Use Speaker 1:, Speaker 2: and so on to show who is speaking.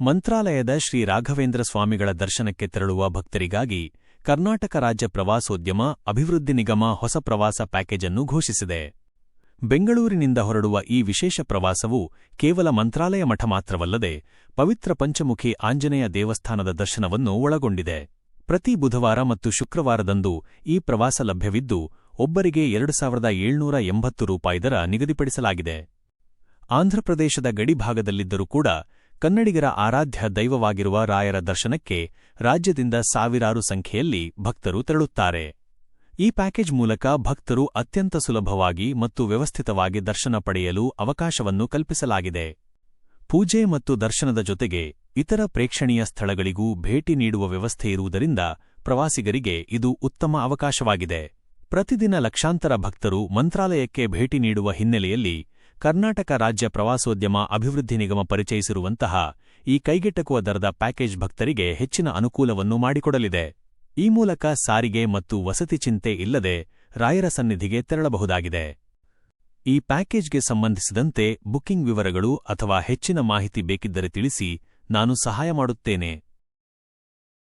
Speaker 1: ಮಂತ್ರಾಲಯದ ಶ್ರೀ ರಾಘವೇಂದ್ರ ಸ್ವಾಮಿಗಳ ದರ್ಶನಕ್ಕೆ ತೆರಳುವ ಭಕ್ತರಿಗಾಗಿ ಕರ್ನಾಟಕ ರಾಜ್ಯ ಪ್ರವಾಸೋದ್ಯಮ ಅಭಿವೃದ್ಧಿ ನಿಗಮ ಹೊಸ ಪ್ರವಾಸ ಪ್ಯಾಕೇಜ್ ಅನ್ನು ಘೋಷಿಸಿದೆ. ಬೆಂಗಳೂರಿನಿಂದ ಹೊರಡುವ ಈ ವಿಶೇಷ ಪ್ರವಾಸವು ಕೇವಲ ಮಂತ್ರಾಲಯ ಮಠ ಮಾತ್ರವಲ್ಲದೆ ಪವಿತ್ರ ಪಂಚಮುಖಿ ಆಂಜನೇಯ ದೇವಸ್ಥಾನದ ದರ್ಶನವನ್ನು ಒಳಗೊಂಡಿದೆ. ಪ್ರತಿ ಬುಧವಾರ ಮತ್ತು ಶುಕ್ರವಾರದಂದು ಈ ಪ್ರವಾಸ ಲಭ್ಯವಿದ್ದು, ಒಬ್ಬರಿಗೆ ಎರಡು ಸಾವಿರದ ಏಳ್ನೂರ ಎಂಬತ್ತು ರೂಪಾಯಿ ದರ ನಿಗದಿಪಡಿಸಲಾಗಿದೆ. ಆಂಧ್ರಪ್ರದೇಶದ ಗಡಿಭಾಗದಲ್ಲಿದ್ದರೂ ಕೂಡ ಕನ್ನಡಿಗರ ಆರಾಧ್ಯ ದೈವವಾಗಿರುವ ರಾಯರ ದರ್ಶನಕ್ಕೆ ರಾಜ್ಯದಿಂದ ಸಾವಿರಾರು ಸಂಖ್ಯೆಯಲ್ಲಿ ಭಕ್ತರು ತೆರಳುತ್ತಾರೆ. ಈ ಪ್ಯಾಕೇಜ್ ಮೂಲಕ ಭಕ್ತರು ಅತ್ಯಂತ ಸುಲಭವಾಗಿ ಮತ್ತು ವ್ಯವಸ್ಥಿತವಾಗಿ ದರ್ಶನ ಪಡೆಯಲು ಅವಕಾಶವನ್ನು ಕಲ್ಪಿಸಲಾಗಿದೆ. ಪೂಜೆ ಮತ್ತು ದರ್ಶನದ ಜೊತೆಗೆ ಇತರ ಪ್ರೇಕ್ಷಣೀಯ ಸ್ಥಳಗಳಿಗೂ ಭೇಟಿ ನೀಡುವ ವ್ಯವಸ್ಥೆ ಇರುವುದರಿಂದ ಪ್ರವಾಸಿಗರಿಗೆ ಇದು ಉತ್ತಮ ಅವಕಾಶವಾಗಿದೆ. ಪ್ರತಿದಿನ ಲಕ್ಷಾಂತರ ಭಕ್ತರು ಮಂತ್ರಾಲಯಕ್ಕೆ ಭೇಟಿ ನೀಡುವ ಹಿನ್ನೆಲೆಯಲ್ಲಿ ಕರ್ನಾಟಕ ರಾಜ್ಯ ಪ್ರವಾಸೋದ್ಯಮ ಅಭಿವೃದ್ಧಿ ನಿಗಮ ಪರಿಚಯಿಸಿರುವಂತಹ ಈ ಕೈಗೆಟಕುವ ದರದ ಪ್ಯಾಕೇಜ್ ಭಕ್ತರಿಗೆ ಹೆಚ್ಚಿನ ಅನುಕೂಲವನ್ನು ಮಾಡಿಕೊಡಲಿದೆ. ಈ ಮೂಲಕ ಸಾರಿಗೆ ಮತ್ತು ವಸತಿ ಚಿಂತೆ ಇಲ್ಲದೆ ರಾಯರ ಸನ್ನಿಧಿಗೆ ತೆರಳಬಹುದಾಗಿದೆ. ಈ ಪ್ಯಾಕೇಜ್ಗೆ ಸಂಬಂಧಿಸಿದಂತೆ ಬುಕಿಂಗ್ ವಿವರಗಳು ಅಥವಾ ಹೆಚ್ಚಿನ ಮಾಹಿತಿ ಬೇಕಿದ್ದರೆ ತಿಳಿಸಿ ನಾನು ಸಹಾಯ ಮಾಡುತ್ತೇನೆ.